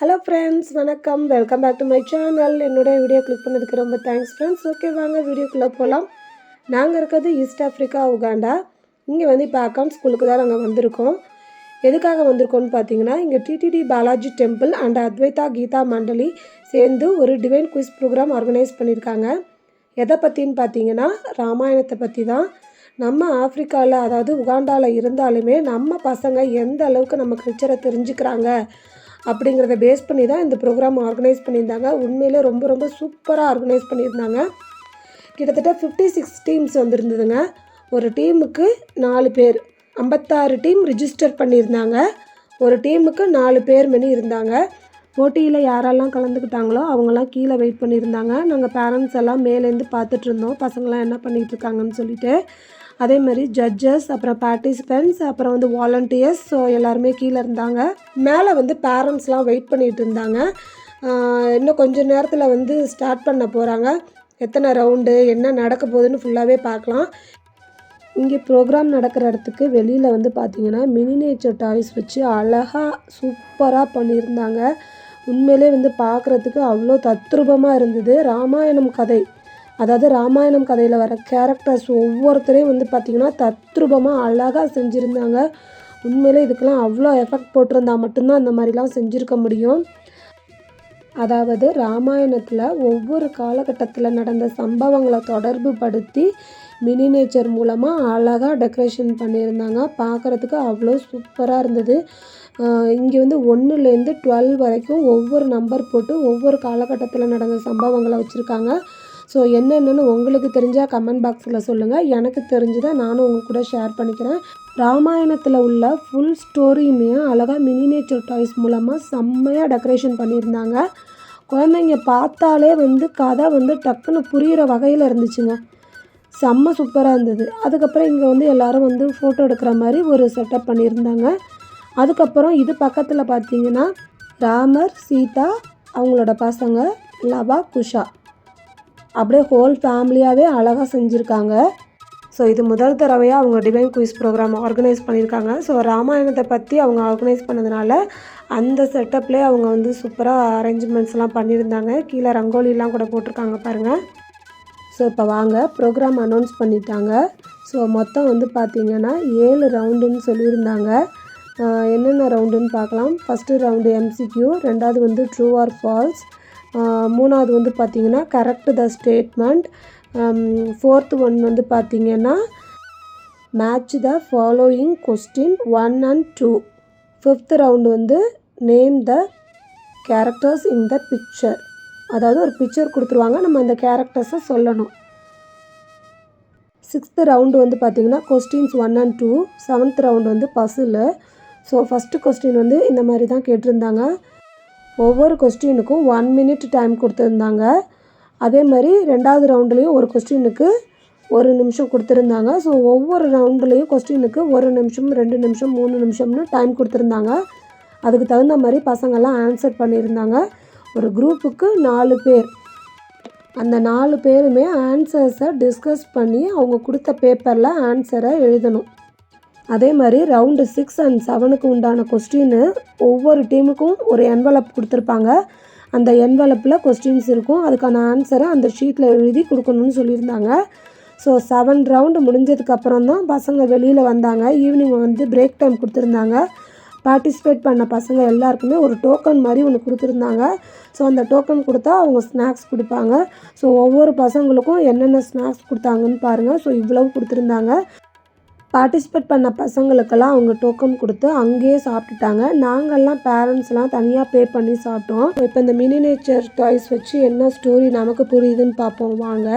Hello friends வணக்கம். Welcome back to my channel என்னுடைய video click பண்ணதுக்கு ரொம்ப தேங்க்ஸ் ஃப்ரெண்ட்ஸ் ஓகே வாங்க வீடியோக்குள்ளே போகலாம் நாங்கள் இருக்கிறது ஈஸ்ட் ஆஃப்ரிக்கா உகாண்டா இங்கே வந்து இப்போ அக்கௌண்ட் ஸ்கூலுக்கு தான் நாங்கள் வந்திருக்கோம். எதுக்காக வந்திருக்கோம்னு பார்த்தீங்கன்னா இங்கே TTD Balaji temple and Advaita Gita Mandali சேர்ந்து ஒரு டிவைன் குவிஸ் ப்ரோக்ராம் ஆர்கனைஸ் பண்ணியிருக்காங்க. எதை பற்றின்னு பார்த்தீங்கன்னா ராமாயணத்தை பற்றி தான். நம்ம ஆஃப்ரிக்காவில் அதாவது உகாண்டாவில் இருந்தாலுமே நம்ம பசங்க எந்த அளவுக்கு நம்ம கல்ச்சரை தெரிஞ்சுக்கிறாங்க? அப்படிங்கிறத பேஸ் பண்ணி தான் இந்த ப்ரோக்ராம் ஆர்கனைஸ் பண்ணியிருந்தாங்க. உண்மையிலே ரொம்ப ரொம்ப சூப்பராக ஆர்கனைஸ் பண்ணியிருந்தாங்க. கிட்டத்தட்ட ஃபிஃப்டி சிக்ஸ் டீம்ஸ் வந்திருந்ததுங்க. ஒரு டீமுக்கு நாலு பேர். ஐம்பத்தாறு டீம் ரிஜிஸ்டர் பண்ணியிருந்தாங்க. ஒரு டீமுக்கு நாலு பேர் மணி இருந்தாங்க. போட்டியில் யாரெல்லாம் கலந்துக்கிட்டாங்களோ அவங்கெல்லாம் கீழே வெயிட் பண்ணியிருந்தாங்க. நாங்கள் பேரண்ட்ஸ் எல்லாம் மேலேருந்து பார்த்துட்ருந்தோம் பசங்களாம் என்ன பண்ணிகிட்ருக்காங்கன்னு சொல்லிட்டு. அதே மாதிரி ஜட்ஜஸ் அப்புறம் பார்ட்டிசிபென்ட்ஸ் அப்புறம் வந்து வாலண்டியர்ஸ் ஸோ எல்லாருமே கீழே இருந்தாங்க. மேலே வந்து பேரண்ட்ஸ்லாம் வெயிட் பண்ணிகிட்டு இருந்தாங்க. இன்னும் கொஞ்சம் நேரத்தில் வந்து ஸ்டார்ட் பண்ண போகிறாங்க எத்தனை ரவுண்டு என்ன நடக்க போகுதுன்னு ஃபுல்லாகவே பார்க்கலாம். இங்கே ப்ரோக்ராம் நடக்கிற இடத்துக்கு வெளியில் வந்து பார்த்தீங்கன்னா மினினேச்சர் டாய்ஸ் வச்சு அழகாக சூப்பராக பண்ணியிருந்தாங்க. உண்மையிலே வந்து பார்க்குறதுக்கு அவ்வளோ தத்ரூபமாக இருந்தது. ராமாயணம் கதை. அதாவது ராமாயணம் கதையில் வர கேரக்டர்ஸ் ஒவ்வொருத்தரையும் வந்து பார்த்திங்கன்னா தத்ரூபமாக அழகாக செஞ்சுருந்தாங்க. உண்மையிலே இதுக்கெல்லாம் அவ்வளோ எஃபெக்ட் போட்டிருந்தா மட்டும்தான் அந்த மாதிரிலாம் செஞ்சுருக்க முடியும். அதாவது ராமாயணத்தில் ஒவ்வொரு காலகட்டத்தில் நடந்த சம்பவங்களை தொடர்பு படுத்தி மினினேச்சர் மூலமாக அழகாக டெக்கரேஷன் பண்ணியிருந்தாங்க. பார்க்குறதுக்கு அவ்வளோ சூப்பராக இருந்தது. இங்கே வந்து ஒன்றுலேருந்து டுவெல் வரைக்கும் ஒவ்வொரு நம்பர் போட்டு ஒவ்வொரு காலகட்டத்தில் நடந்த சம்பவங்களை வச்சுருக்காங்க. ஸோ என்னென்னு உங்களுக்கு தெரிஞ்சால் கமெண்ட் பாக்ஸில் சொல்லுங்கள் எனக்கு தெரிஞ்சதை நானும் உங்கள் கூட ஷேர் பண்ணிக்கிறேன். ராமாயணத்தில் உள்ள ஃபுல் ஸ்டோரியுமே அழகாக மினினேச்சர் டாய்ஸ் மூலமாக செம்மையாக டெக்கரேஷன் பண்ணியிருந்தாங்க. குழந்தைங்க பார்த்தாலே வந்து கதை வந்து டக்குன்னு புரிகிற வகையில் இருந்துச்சுங்க. செம்ம சூப்பராக இருந்தது. அதுக்கப்புறம் இங்கே வந்து எல்லோரும் வந்து ஃபோட்டோ எடுக்கிற மாதிரி ஒரு செட்டப் பண்ணியிருந்தாங்க. அதுக்கப்புறம் இது பக்கத்தில் பார்த்தீங்கன்னா ராமர் சீதா அவங்களோட பசங்க லவா குஷா. அப்படியே ஹோல் ஃபேமிலியாகவே அழகாக செஞ்சுருக்காங்க. ஸோ இது முதல் தடவையாக அவங்க டிவைன் குயிஸ் ப்ரோக்ராம் ஆர்கனைஸ் பண்ணியிருக்காங்க ஸோ ராமாயணத்தை பற்றி அவங்க ஆர்கனைஸ் பண்ணதுனால அந்த செட்டப்லேயே அவங்க வந்து சூப்பராக அரேஞ்ச்மெண்ட்ஸ்லாம் பண்ணியிருந்தாங்க. கீழே ரங்கோலிலாம் கூட போட்டிருக்காங்க பாருங்கள் ஸோ இப்போ வாங்க ப்ரோக்ராம் அனௌன்ஸ் பண்ணிட்டாங்க. ஸோ மொத்தம் வந்து பார்த்திங்கன்னா ஏழு ரவுண்டுன்னு சொல்லியிருந்தாங்க. என்னென்ன ரவுண்டுன்னு பார்க்கலாம். ஃபஸ்ட்டு ரவுண்டு எம்சிக்யூ ரெண்டாவது வந்து ட்ரூ ஆர் ஃபால்ஸ் மூணாவது வந்து பார்த்திங்கன்னா correct the statement fourth one வந்து பார்த்திங்கன்னா match the following question one and two fifth round வந்து name the characters in the picture அதாவது ஒரு பிக்சர் கொடுத்துருவாங்க. நம்ம அந்த கேரக்டர்ஸை சொல்லணும். சிக்ஸ்த்து ரவுண்டு வந்து பார்த்திங்கன்னா questions one and two seventh round வந்து பசில் ஸோ ஃபஸ்ட்டு கொஸ்டின் வந்து இந்த மாதிரி தான் கேட்டிருந்தாங்க. ஒவ்வொரு கொஸ்டினுக்கும் ஒன் மினிட் டைம் கொடுத்துருந்தாங்க. அதே மாதிரி ரெண்டாவது ரவுண்டுலேயும் ஒரு கொஸ்டினுக்கு ஒரு நிமிஷம் கொடுத்துருந்தாங்க. ஸோ ஒவ்வொரு ரவுண்டுலேயும் கொஸ்டினுக்கு ஒரு நிமிஷம் ரெண்டு நிமிஷம் மூணு நிமிஷம்னு டைம் கொடுத்துருந்தாங்க. அதுக்கு தகுந்த மாதிரி பசங்கள்லாம் ஆன்சர் பண்ணியிருந்தாங்க. ஒரு குரூப்புக்கு நாலு பேர். அந்த நாலு பேருமே ஆன்சர்ஸை டிஸ்கஸ் பண்ணி அவங்க கொடுத்த பேப்பரில் ஆன்சரை எழுதணும். அதே மாதிரி ரவுண்டு சிக்ஸ் அண்ட் செவனுக்கு உண்டான கொஸ்டின்னு ஒவ்வொரு டீமுக்கும் ஒரு என்வலப் கொடுத்துருப்பாங்க. அந்த என்வலப்பில் கொஸ்டின்ஸ் இருக்கும். அதுக்கான ஆன்சரை அந்த ஷீட்டில் எழுதி கொடுக்கணும்னு சொல்லியிருந்தாங்க. ஸோ செவன் ரவுண்டு முடிஞ்சதுக்கப்புறம் தான் பசங்க வெளியில் வந்தாங்க. ஈவினிங் வந்து பிரேக் டைம் கொடுத்துருந்தாங்க. பார்ட்டிசிபேட் பண்ண பசங்க எல்லாருக்குமே ஒரு டோக்கன் மாதிரி ஒன்று கொடுத்துருந்தாங்க. ஸோ அந்த டோக்கன் கொடுத்தா அவங்க ஸ்நாக்ஸ் கொடுப்பாங்க. ஸோ ஒவ்வொரு பசங்களுக்கும் என்னென்ன ஸ்நாக்ஸ் கொடுத்தாங்கன்னு பாருங்கள் ஸோ இவ்வளவு கொடுத்துருந்தாங்க. பார்ட்டிசிபேட் பண்ண பசங்களுக்கெல்லாம் அவங்க டோக்கன் கொடுத்து அங்கேயே சாப்பிட்டுட்டாங்க. நாங்கள்லாம் பேரண்ட்ஸ்லாம் தனியாக பே பண்ணி சாப்பிட்டோம். இப்போ இந்த மினி நேச்சர் டாய்ஸ் வச்சு என்ன ஸ்டோரி நமக்கு புரியுதுன்னு பார்ப்போம். வாங்க.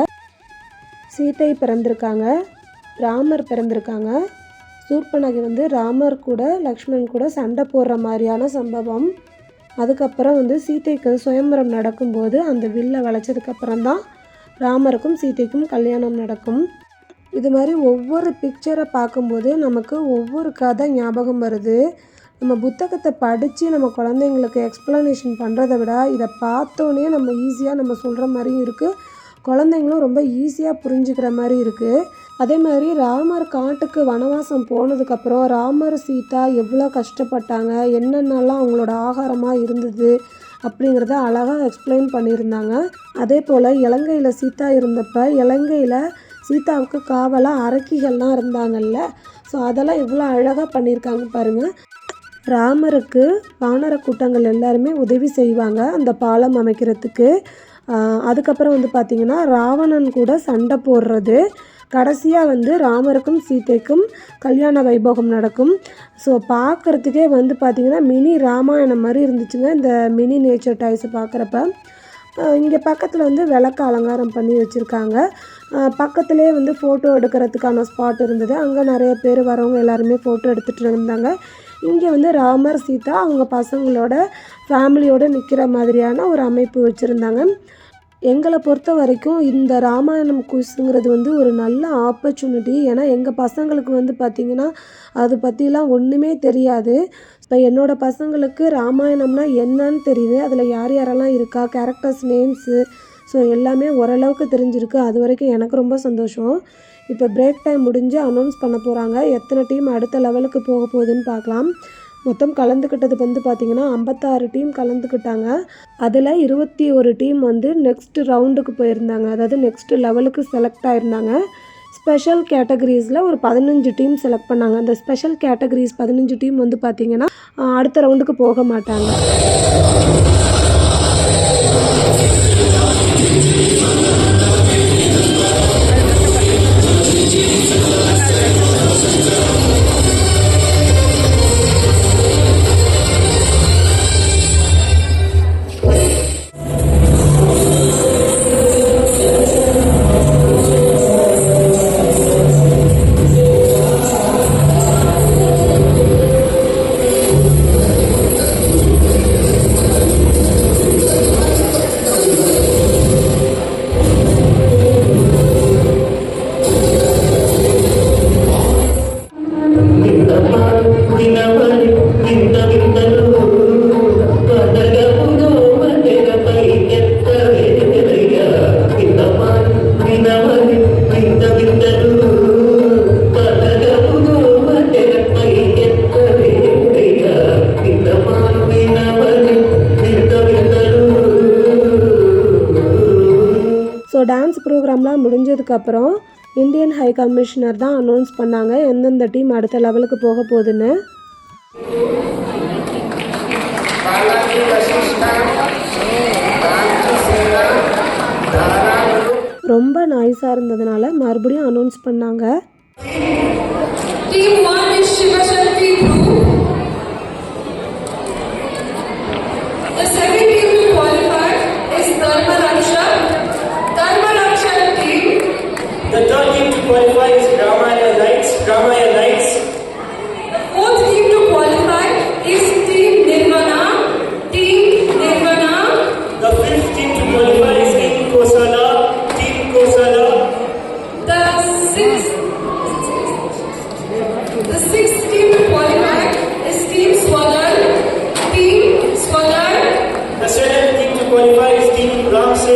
சீத்தை பிறந்திருக்காங்க. ராமர் பிறந்திருக்காங்க. சூர்பனகி வந்து ராமர் கூட லக்ஷ்மண் கூட சண்டை போடுற மாதிரியான சம்பவம். அதுக்கப்புறம் வந்து சீத்தைக்கு சுயம்பரம் நடக்கும்போது அந்த வில்லை வளைச்சதுக்கப்புறம் தான் ராமருக்கும் சீதைக்கும் கல்யாணம் நடக்கும். இது மாதிரி ஒவ்வொரு பிக்சரை பார்க்கும்போது நமக்கு ஒவ்வொரு கதை ஞாபகம் வருது. நம்ம புத்தகத்தை படித்து நம்ம குழந்தைங்களுக்கு எக்ஸ்ப்ளனேஷன் பண்ணுறதை விட இதை பார்த்தோன்னே நம்ம ஈஸியாக நம்ம சொல்கிற மாதிரியும் இருக்குது குழந்தைங்களும் ரொம்ப ஈஸியாக புரிஞ்சுக்கிற மாதிரி இருக்குது அதே மாதிரி ராமர் காட்டுக்கு வனவாசம் போனதுக்கப்புறம் ராமர் சீதா எவ்வளோ கஷ்டப்பட்டாங்க என்னென்னலாம் அவங்களோட ஆகாரமாக இருந்தது அப்படிங்கிறத அழகாக எக்ஸ்பிளைன் பண்ணியிருந்தாங்க. அதே போல் இலங்கையில் சீதா இருந்தப்போ இலங்கையில் சீதாவுக்கு காவலாக அரக்கிகள்லாம் இருந்தாங்கல்ல. ஸோ அதெல்லாம் எவ்வளோ அழகாக பண்ணியிருக்காங்க பாருங்கள் ராமருக்கு வானர கூட்டங்கள் எல்லாருமே உதவி செய்வாங்க அந்த பாலம் அமைக்கிறதுக்கு. அதுக்கப்புறம் வந்து பார்த்திங்கன்னா ராவணன் கூட சண்டை போடுறது. கடைசியாக வந்து ராமருக்கும் சீதைக்கும் கல்யாண வைபோகம் நடக்கும். ஸோ பார்க்குறதுக்கே வந்து பார்த்திங்கன்னா மினி ராமாயணம் மாதிரி இருந்துச்சுங்க இந்த மினி நேச்சர் டாய்ஸை பார்க்குறப்ப இங்கே பக்கத்தில் வந்து விளக்கு அலங்காரம் பண்ணி வச்சுருக்காங்க. பக்கத்துலேயே வந்து ஃபோட்டோ எடுக்கிறதுக்கான ஸ்பாட் இருந்தது. அங்கே நிறைய பேர் வரவங்க எல்லாருமே ஃபோட்டோ எடுத்துகிட்டு இருந்தாங்க. இங்கே வந்து ராமர் சீதா அவங்க பசங்களோட ஃபேமிலியோடு நிற்கிற மாதிரியான ஒரு அமைப்பு வச்சுருந்தாங்க. எங்களை பொறுத்த வரைக்கும் இந்த ராமாயணம் குயிஸுங்கிறது வந்து ஒரு நல்ல ஆப்பர்ச்சுனிட்டி ஏன்னா எங்கள் பசங்களுக்கு வந்து பார்த்திங்கன்னா அது பற்றிலாம் ஒன்றுமே தெரியாது. இப்போ என்னோடய பசங்களுக்கு ராமாயணம்னா என்னன்னு தெரியுது. அதில் யார் யாரெல்லாம் இருக்கா? கேரக்டர்ஸ் நேம்ஸு ஸோ எல்லாமே ஓரளவுக்கு தெரிஞ்சிருக்கு. அது வரைக்கும் எனக்கு ரொம்ப சந்தோஷம். இப்போ பிரேக் டைம் முடிஞ்சு அனௌன்ஸ் பண்ண போகிறாங்க எத்தனை டீம் அடுத்த லெவலுக்கு போக போகுதுன்னு பார்க்கலாம். மொத்தம் கலந்துக்கிட்டது வந்து பார்த்திங்கன்னா ஐம்பத்தாறு டீம் கலந்துக்கிட்டாங்க அதில் இருபத்தி ஒரு டீம் வந்து நெக்ஸ்ட் ரவுண்டுக்கு போயிருந்தாங்க. அதாவது நெக்ஸ்ட் லெவலுக்கு செலக்ட் ஆயிருந்தாங்க. ஸ்பெஷல் கேட்டகரிஸில் ஒரு பதினஞ்சு டீம் செலக்ட் பண்ணாங்க. அந்த ஸ்பெஷல் கேட்டகரிஸ் பதினஞ்சு டீம் வந்து பார்த்திங்கன்னா அடுத்த ரவுண்டுக்கு போக மாட்டாங்க. Thank you. ஸோ டான்ஸ் ப்ரோக்ராம்லாம் முடிஞ்சதுக்கப்புறம் இந்தியன் ஹை கமிஷனர் தான் அனௌன்ஸ் பண்ணாங்க எந்தெந்த டீம் அடுத்த லெவலுக்கு போக போகுதுன்னு. ரொம்ப நாய்ஸாக இருந்ததுனால மறுபடியும் அனௌன்ஸ் பண்ணாங்க.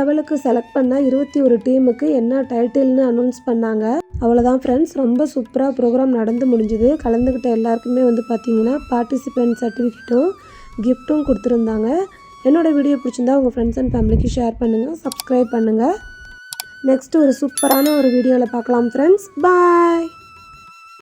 லெவலுக்கு செலக்ட் பண்ண இருபத்தி ஒரு டீமுக்கு என்ன டைட்டில்னு அனௌன்ஸ் பண்ணாங்க. அவ்வளோதான் ஃப்ரெண்ட்ஸ் ரொம்ப சூப்பராக ப்ரோக்ராம் நடந்து முடிஞ்சுது. கலந்துக்கிட்ட எல்லாருக்குமே வந்து பார்த்தீங்கன்னா பார்ட்டிசிபென்ட் சர்டிஃபிகேட்டும் கிஃப்ட்டும் கொடுத்துருந்தாங்க. என்னோடய வீடியோ பிடிச்சிருந்தா உங்கள் ஃப்ரெண்ட்ஸ் அண்ட் ஃபேமிலிக்கு ஷேர் பண்ணுங்கள் சப்ஸ்கிரைப் பண்ணுங்கள் நெக்ஸ்ட் ஒரு சூப்பரான ஒரு வீடியோவில் பார்க்கலாம் ஃப்ரெண்ட்ஸ் பாய்